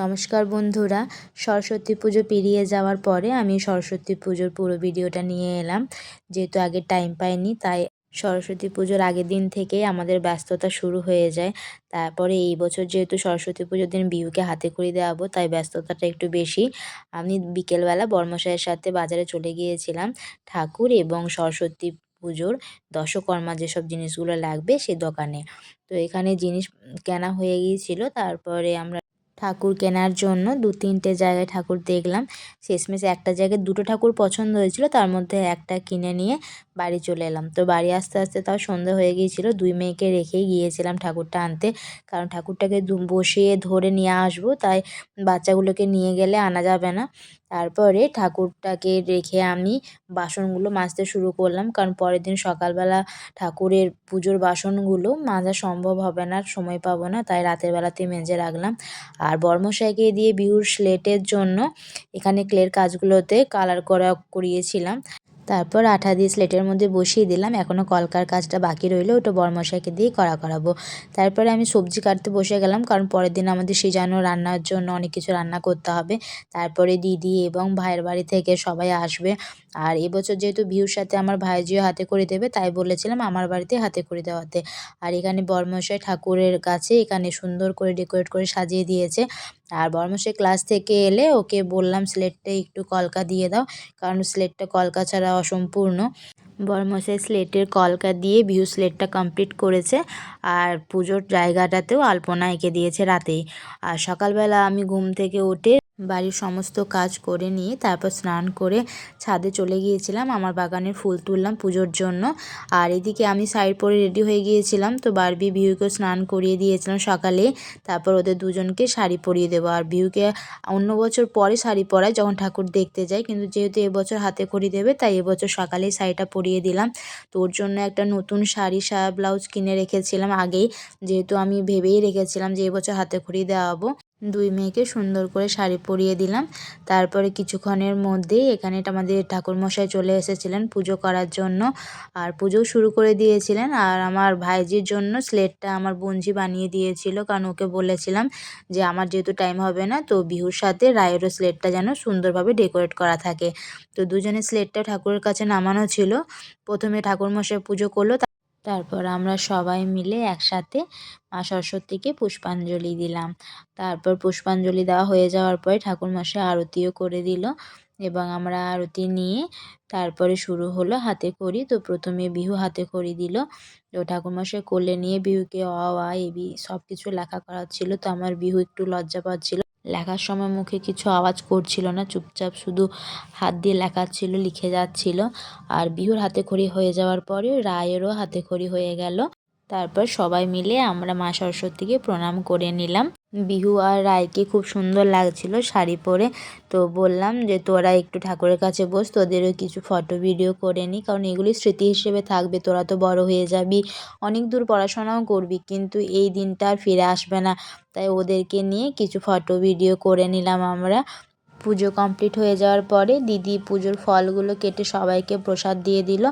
নমস্কার বন্ধুরা, সরস্বতী পুজো পেরিয়ে যাওয়ার পরে আমি সরস্বতী পুজোর পুরো ভিডিওটা নিয়ে এলাম। যেহেতু আগে টাইম পাইনি, তাই সরস্বতী পুজোর আগের দিন থেকেই আমাদের ব্যস্ততা শুরু হয়ে যায়। তারপরে এই বছর যেহেতু সরস্বতী পুজোর দিন বিহুকে হাতে করে দেওয়াবো, তাই ব্যস্ততাটা একটু বেশি। আমি বিকেলবেলা বর্মশাইয়ের সাথে বাজারে চলে গিয়েছিলাম। ঠাকুর এবং সরস্বতী পুজোর দশকর্মা যেসব জিনিসগুলো লাগবে সে দোকানে। তো এখানে জিনিস কেনা হয়ে গিয়েছিল, তারপরে আমরা ঠাকুর কেনার জন্য দু তিনটে জায়গায় ঠাকুর দেখলাম। শেষমেশ একটা জায়গায় দুটো ঠাকুর পছন্দ হয়েছিল, তার মধ্যে একটা কিনে নিয়ে বাড়ি চলে এলাম। তো বাড়ি আসতে আসতে তাও সন্ধে হয়ে গিয়েছিল। দুই মেয়েকে রেখেই গিয়েছিলাম ঠাকুরটা আনতে। কারণ ঠাকুরটাকে বসিয়ে ধরে নিয়ে আসব। তাই বাচ্চাগুলোকে নিয়ে গেলে আনা যাবে না। তারপরে ঠাকুরটাকে রেখে আমি বাসনগুলো মাজতে শুরু করলাম। কারণ পরের দিন সকালবেলা ঠাকুরের পুজোর বাসনগুলো মাজা সম্ভব হবে না সময় পাবো না। তাই রাতের বেলাতে মেজে রাখলাম। আর বর্মশাইকে দিয়ে বিহুর স্লেটের জন্য এখানে ক্লের কাজগুলোতে কালার করা করিয়েছিলাম। তারপর আঠা দিয়ে স্লেটের মধ্যে বসিয়ে দিলাম। এখনও কলকার কাজটা বাকি রইল, ওটা বরমশাইকে দিয়ে করা করাবো। তারপরে আমি সবজি কাটতে বসে গেলাম, কারণ পরের দিন আমাদের সিজানো রান্নার জন্য অনেক কিছু রান্না করতে হবে। তারপরে দিদি এবং ভাইয়ের বাড়ি থেকে সবাই আসবে। আর এবছর যেহেতু বিহুর সাথে আমার ভাইজিও হাতে করে দেবে, তাই বলেছিলাম আমার বাড়িতে হাতে করে দেওয়াতে। আর এখানে বরমশাই ঠাকুরের কাছে এখানে সুন্দর করে ডেকোরেট করে সাজিয়ে দিয়েছে। আর বরমশাই ক্লাস থেকে এলে ওকে বললাম স্লেটটা একটু কলকা দিয়ে দাও, কারণ স্লেটটা কলকা ছাড়া অসম্পূর্ণ। বরমশাই স্লেটের কলকা দিয়ে বিহু স্লেটটা কমপ্লিট করেছে। আর পুজোর জায়গাটাতেও আলপনা এঁকে দিয়েছে রাতেই। আর সকালবেলা আমি ঘুম থেকে উঠে বাড়ির সমস্ত কাজ করে নিয়ে তারপর স্নান করে ছাদে চলে গিয়েছিলাম। আমার বাগানের ফুল তুললাম পুজোর জন্য। আর এদিকে আমি সাইড পরে রেডি হয়ে গিয়েছিলাম। তো বারবি বিহুকে স্নান করিয়ে দিয়েছিলাম সকালে। তারপর ওদের দুজনকে শাড়ি পরিয়ে দেবো। আর বিহুকে অন্য বছর পরে শাড়ি পরায় যখন ঠাকুর দেখতে যাই কিন্তু যেহেতু এবছর হাতে করি দেবে, তাই এবছর সকালেই শাড়িটা পরিয়ে দিলাম। তো ওর জন্য একটা নতুন শাড়ি ব্লাউজ কিনে রেখেছিলাম আগেই। যেহেতু আমি ভেবেই রেখেছিলাম যে এবছর হাতে খড়ি দেওয়াবো দুই মেয়েকে সুন্দর করে শাড়ি পরিয়ে দিলাম। তারপরে কিছুক্ষণের মধ্যেই এখানে আমাদের ঠাকুরমশাই চলে এসেছিলেন পুজো করার জন্য। আর পুজো শুরু করে দিয়েছিলেন। আর আমার ভাইজির জন্য স্লেটটা আমার বঞ্জি বানিয়ে দিয়েছিল। কারণ ওকে বলেছিলাম যে আমার যেহেতু টাইম হবে না, তো বিহুর সাথে রায়েরও স্লেটটা যেন সুন্দরভাবে ডেকোরেট করা থাকে। তো দুজনে স্লেটটা ঠাকুরের কাছে নামানো ছিল। প্রথমে ঠাকুরমশাই পুজো করল তারপর আমরা সবাই মিলে একসাথে মা সরস্বতীকে পুষ্পাঞ্জলি দিলাম। তারপর পুষ্পাঞ্জলি দেওয়া হয়ে যাওয়ার পরে ঠাকুরমশাই আরতিও করে দিল এবং আমরা আরতি নিয়ে তারপরে শুরু হলো হাতে খড়ি তো প্রথমে বিহু হাতে খড়ি দিল। তো ঠাকুরমশাই কোলে নিয়ে বিহুকে অ, আ এবি সব কিছু লেখা করাচ্ছিল তো আমার বিহু একটু লজ্জা পাচ্ছিল লেখার সময় মুখে কিছু আওয়াজ করছিল না, চুপচাপ শুধু হাত দিয়ে লেখাচ্ছিল, লিখে যাচ্ছিল। আর বিহুর হাতে খড়ি হয়ে যাওয়ার পরে রায়েরও হাতে খড়ি হয়ে গেল। তারপর সবাই মিলে আমরা মা সরস্বতীকে প্রণাম করে নিলাম। বিহু আর রায়কে খুব সুন্দর লাগছিল শাড়ি পরে। তো বললাম যে, তোরা একটু ঠাকুরের কাছে বস, তোদেরও কিছু ফটো, ভিডিও করে নিই কারণ এগুলি স্মৃতি হিসেবে থাকবে, তোরা তো বড় হয়ে যাবি। অনেক দূর পড়াশোনাও করবি, কিন্তু এই দিনটা আর ফিরে আসবে না। তাই ওদেরকে নিয়ে কিছু ফটো, ভিডিও করে নিলাম আমরা। পুজো কমপ্লিট হয়ে যাওয়ার পরে দিদি পুজোর ফলগুলো কেটে সবাইকে প্রসাদ দিয়ে দিল।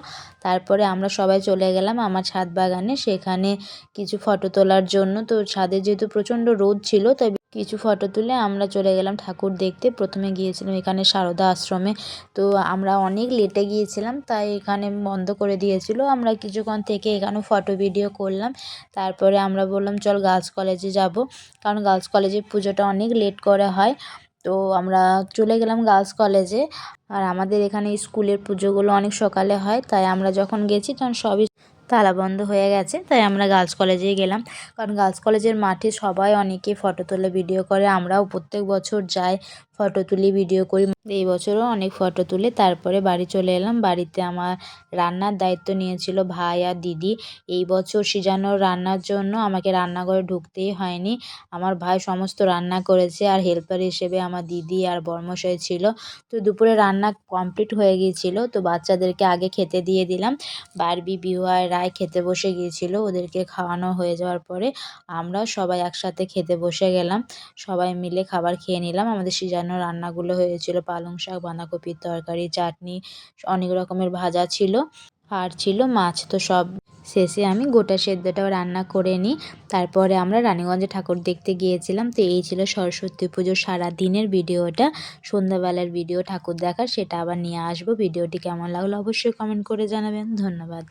তারপরে আমরা সবাই চলে গেলাম আমার ছাদ বাগানে। সেখানে কিছু ফটো তোলার জন্য। তো ছাদে যেহেতু প্রচণ্ড রোদ ছিল, তাই কিছু ফটো তুলে আমরা চলে গেলাম ঠাকুর দেখতে। প্রথমে গিয়েছিলাম এখানে সারদা আশ্রমে। তো আমরা অনেক লেটে গিয়েছিলাম, তাই এখানে বন্ধ করে দিয়েছিল। আমরা কিছুক্ষণ থেকে এখানেও ফটো ভিডিও করলাম। তারপরে আমরা বললাম, চল গার্লস কলেজে যাব। কারণ গার্লস কলেজে পুজোটা অনেক লেট করে হয়। তো আমরা চলে গেলাম গার্লস কলেজে। আর আমাদের এখানে স্কুলের পুজোগুলো অনেক সকালে হয়, তাই আমরা যখন গেছি তখন সবই তালা বন্ধ হয়ে গেছে, তাই আমরা গার্লস কলেজেই গেলাম। কারণ গার্লস কলেজের মাঠে সবাই অনেকে ফটো তোলে, ভিডিও করে, আমরাও প্রত্যেক বছর যাই। ফটো তুলি ভিডিও করি। এই বছরও অনেক ফটো তুলে তারপরে বাড়ি চলে এলাম। বাড়িতে আমার রান্নার দায়িত্ব নিয়েছিল ভাই আর দিদি। এই বছর সিজানোর রান্নার জন্য আমাকে রান্নাঘরে ঢুকতেই হয়নি। আমার ভাই সমস্ত রান্না করেছে আর হেল্পার হিসেবে আমার দিদি আর বর্মশাই ছিল। তো দুপুরে রান্না কমপ্লিট হয়ে গিয়েছিল। তো বাচ্চাদেরকে আগে খেতে দিয়ে দিলাম। বারবি বিহুয়ার রায় খেতে বসে গিয়েছিল। ওদেরকে খাওয়ানো হয়ে যাওয়ার পরে আমরাও সবাই একসাথে খেতে বসে গেলাম। সবাই মিলে খাবার খেয়ে নিলাম। আমাদের সিজানো রান্নাগুলো হয়েছিল, পালং শাক, বাঁধাকপির তরকারি, চাটনি, অনেক রকমের ভাজা ছিল, আর ছিল মাছ। তো সব শেষে আমি গোটা সেদ্ধটাও রান্না করে নিই। তারপরে আমরা রানীগঞ্জে ঠাকুর দেখতে গিয়েছিলাম। তো এই ছিল সরস্বতী পুজোর সারা দিনের ভিডিওটা। সন্ধ্যাবেলার ভিডিও ঠাকুর দেখার, সেটা আবার নিয়ে আসব। ভিডিওটি কেমন লাগল অবশ্যই কমেন্ট করে জানাবেন। ধন্যবাদ।